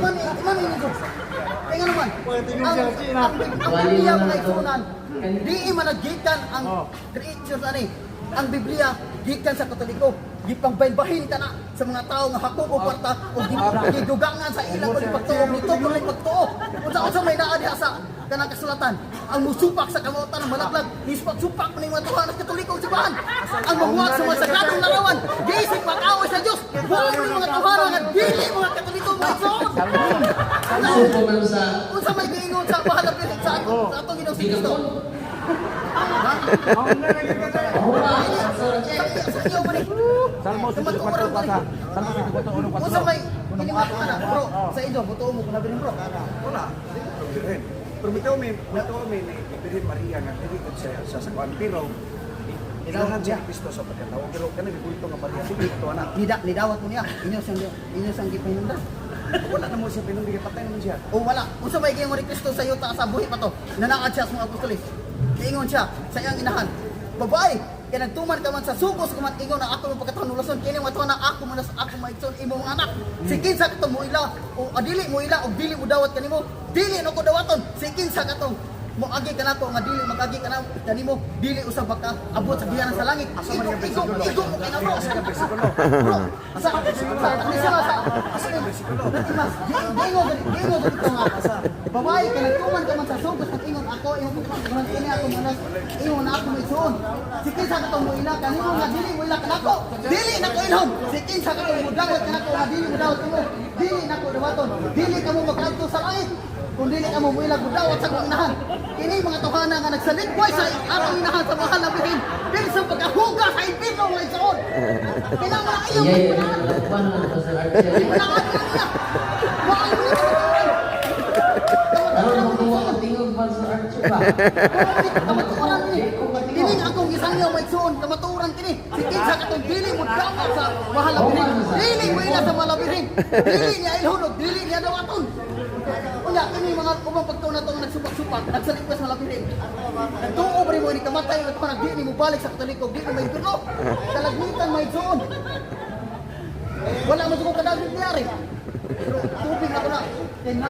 Mami, mami nito. Kaya naman, ang, ang, ang Biblia mga isunan, di managgikan ang creatures ani. Ang Biblia, gikan sa Katoliko. Gipang bahin ka na sa mga tao nga hakog o kwarta o gidugangan sa ilang kung pagtuo nito kung pagtuo. Unsa unsa may naa diha sa kanang kasulatan. Ang musupak sa kamutan ng malaglag, nispak-supak man mga tuhan ng Katoliko sa bahan. Ang mamuhat sa mga sagradong larawan, sa. Buong ng mga tuhan nga dili mga Katoliko mga igsoon. Suko man sa Unsa may giingon sa bahala sa ato sa atong Ginoong si Kristo. Sa? Salmo 54 basa. Salmo 54 unong Unsa may kinimato ka na bro sa inyo butuo mo kunabi bro. Wala. Pero bitaw may bitaw may ni Birhen Maria nga dili ko siya sa sakwan pero Ilahan siya Kristo sa pagkatao pero kanang gibulto nga Maria sige ito ana. Nida nidawat mo niya. Inyo sang inyo sang. Wala na mo siya pinundig patay naman siya. O wala. Unsa may giingon ni Kristo sa iyo ta sa buhi pa to. Nanaad siya sa mga apostoles. Giingon siya sa iyang inahan. Babae, kaya nagtuman ka man sa sugos kumat ingon na ako mo pagkataon nulason kini mo na ako mo na sa ako maigsoon imo mga anak. Sige sa kato mo ila o adili mo ila o dili mo dawat kanimo. Dili no ko dawaton. Sige sa kato mo agi ka nato nga dili magagi ka na kanimo dili usab baka abot sa biyanan sa langit. Asa man yung bersikulo? Igo mo kay bro. Asa bersikulo? Bro, asa sa sa sa asa yung bersikulo? Gingo gingo dito nga asa. Babae ka nagtuman ka man sa sugos at ingon ako imong pagkakuan kini ako manas ingon ako may suon. Sige sa kato mo ila kanimo nga dili mo ila kanako. Dili na ko ilhom. Sige sa kato mo dawat kanako nga dili mo dawat mo. Dili na ko dawaton. Dili ka mo magkanto sa langit kung dili ka mo muilag dawat sa kong inahan. Kini mga tuhana nga nagsaligway sa atong inahan sa mahal na bihin. Pero sa pagkahuga sa impirno mga igsoon. Kailangan na. Kailangan na niya. Wala mo nito. Aron mo kuha ka tingog man sa archery ba? Kamaturan ni. Dili nga akong isang yaw may igsoon. Kamaturan kini. Sige sa katong dili mo dawat sa mahal na bihin. Dili mo ila sa malabihin. Dili niya ilhunog. Dili niya dawaton. Unya, kini mga ubang pagtuon na itong nagsupak-supak, nagsaligwas sa labirin. Nagtuo pa rin mo, ini kamatay mo ito, di mo balik sa katoliko, di mo may turno. Kalagmitan may zoon. Wala mo sa kong kadagig niyari. Pero